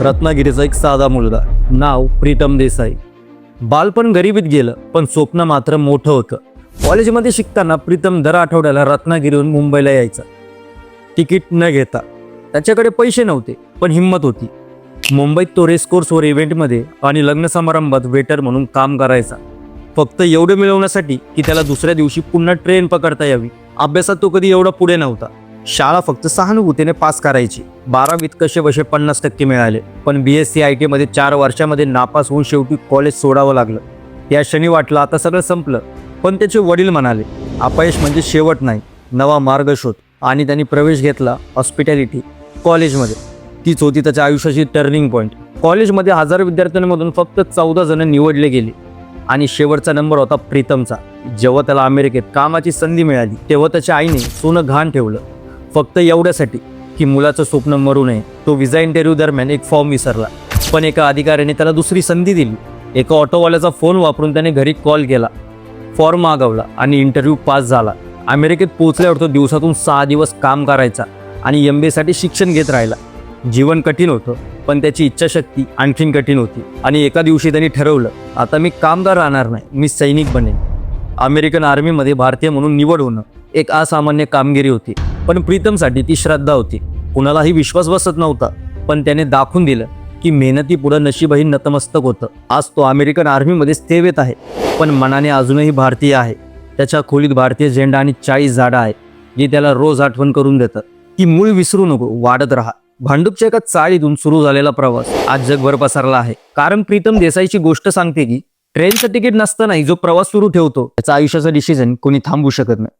रत्नागिरीचा एक साधा मुलगा. नाव प्रीतम देसाई. बालपण गरिबीत गेलं पण स्वप्न मात्र मोठं होतं. कॉलेजमध्ये शिकताना प्रीतम दर आठवड्याला रत्नागिरीहून मुंबईला यायचा. तिकीट न घेता. त्याच्याकडे पैसे नव्हते पण हिंमत होती. मुंबईत तो रेस कोर्सवर इव्हेंटमध्ये आणि लग्न समारंभात वेटर म्हणून काम करायचा. फक्त एवढं मिळवण्यासाठी की त्याला दुसऱ्या दिवशी पुन्हा ट्रेन पकडता यावी. अभ्यासात तो कधी एवढा पुढे नव्हता. शाळा फक्त सहानुभूतीने पास करायची. बारावीत कसे बसे पन्नास टक्के मिळाले पण बी एस सी आय टीमध्ये चार वर्षामध्ये नापास होऊन शेवटी कॉलेज सोडावं लागलं. या क्षणी वाटलं आता सगळं संपलं पण त्याचे वडील म्हणाले अपयश म्हणजे शेवट नाही नवा मार्ग शोध. आणि त्यांनी प्रवेश घेतला हॉस्पिटॅलिटी कॉलेजमध्ये तीच होती त्याच्या आयुष्याची टर्निंग पॉईंट कॉलेजमध्ये हजारो विद्यार्थ्यांमधून फक्त चौदा जण निवडले गेले. आणि शेवटचा नंबर होता प्रीतमचा. जेव्हा त्याला अमेरिकेत कामाची संधी मिळाली तेव्हा त्याच्या आईने सोनं घाण ठेवलं. फक्त एवढ्यासाठी की मुलाचं स्वप्न मरू नये. तो विजा इंटरव्ह्यू दरम्यान एक फॉर्म विसरला. पण एका अधिकाऱ्याने त्याला दुसरी संधी दिली. एका ऑटोवाल्याचा फोन वापरून त्याने घरी कॉल केला. फॉर्म मागवला आणि इंटरव्ह्यू पास झाला. अमेरिकेत पोहोचल्यावर तो दिवसातून सहा दिवस काम करायचा आणि एम बी एसाठी शिक्षण घेत राहिला. जीवन कठीण होतं पण त्याची इच्छाशक्ती आणखीन कठीण होती. आणि एका दिवशी त्यांनी ठरवलं आता मी कामगार राहणार नाही मी सैनिक बनेन. अमेरिकन आर्मीमध्ये भारतीय म्हणून निवड होणं एक असामान्य कामगिरी होती. पण प्रीतमसाठी ती श्रद्धा होती. कुणालाही विश्वास बसत नव्हता. पण त्याने दाखवून दिलं की मेहनती पुढं नशीबही नतमस्तक होतं. आज तो अमेरिकन आर्मीमध्ये सेवेत आहे. पण मनाने अजूनही भारतीय आहे. त्याच्या खोलीत भारतीय झेंडा आणि चाळीस झाडं आहेत जी त्याला रोज आठवण करून देतात. की मूळ विसरू नको वाढत राहा. भांडूपच्या एका चाळीतून सुरू झालेला प्रवास आज जगभर पसरला आहे. कारण प्रीतम देसाईची गोष्ट सांगते की ट्रेनचं तिकीट नसतानाही जो प्रवास सुरू ठेवतो त्याचा आयुष्याचा डिसिजन कोणी थांबवू शकत नाही.